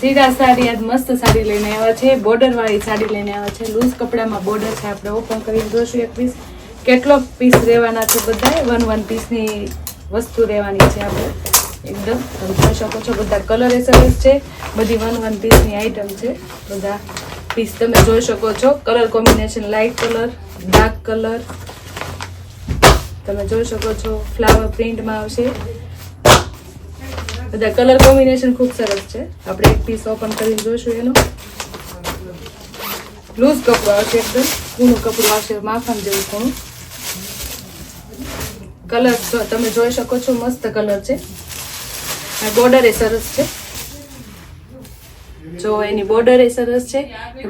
સીધા સાડી આજ મસ્ત સાડી લઈને આવ્યા છે. બોર્ડર વાળી સાડી લઈને આવ્યા છે. લૂઝ કપડામાં બોર્ડર છે. આપણે ઓપન કરીને જોશું એક પીસ કેટલો પીસ રહેવાના છે બધા વન વન પીસની વસ્તુ રહેવાની છે આપણે. એકદમ તમે જોઈ શકો છો બધા કલર એ સરસ છે. બધી વન વન પીસની આઈટમ છે. બધા પીસ તમે જોઈ શકો છો. Colour combination light colour dark colour તમે જોઈ શકો છો. ફ્લાવર પ્રિન્ટમાં આવશે. બધા કલર કોમ્બિનેશન ખૂબ સરસ છે. આપણે એક પીસ ઓપન કરીને જોઈશું એનું. લૂઝ કપડું આવશે એકદમ. કૂણું કપડું આવશે માખણ જેવું કૂણું કલર તમે જોઈ શકો છો, મસ્ત કલર છે. આ બોર્ડર એ સરસ છે. જો એની બોર્ડર એ સરસ છે.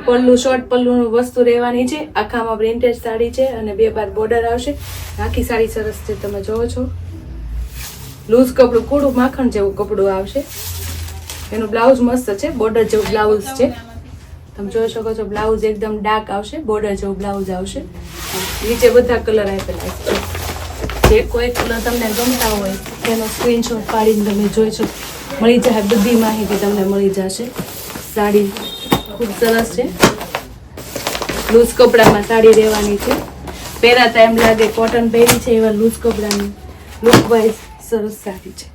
પલ્લું શોર્ટ પલ્લુનું વસ્તુ રહેવાની છે. આખામાં પ્રિન્ટેડ સાડી છે અને બે બાર બોર્ડર આવશે. આખી સાડી સરસ છે, તમે જોવો છો. લૂઝ કપડું, કૂડું માખણ જેવું કપડું આવશે. એનું બ્લાઉઝ મસ્ત છે, બોર્ડર જેવું બ્લાઉઝ છે. તમે જોઈ શકો છો, બ્લાઉઝ એકદમ ડાર્ક આવશે, બોર્ડર જેવું બ્લાઉઝ આવશે. નીચે બધા કલર આપેલા છે. જે કોઈ કલર તમને ગમતા હોય તેનો સ્ક્રીનશોટ પાડીને તમે જોઈ શકો. મળી જાય બધી માહિતી તમને મળી જશે. સાડી ખૂબ સરસ છે. લૂઝ કપડામાં સાડી રહેવાની છે. પહેરાતા એમ લાગે કોટન પહેરી છે એવા લૂઝ કપડાની લુક વાઇઝ સરસ સાડી છે.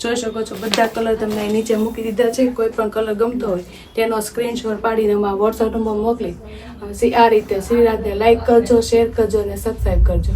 જોઈ શકો છો, બધા કલર તમને અહીં નીચે મૂકી દીધા છે. કોઈ પણ કલર ગમતો હોય, તેનો સ્ક્રીનશોટ પાડીને અમારા વોટ્સઅપ નંબર મોકલી. આ રીતે શ્રીરાજને લાઈક કરજો શેર કરજો અને સબસ્ક્રાઈબ કરજો.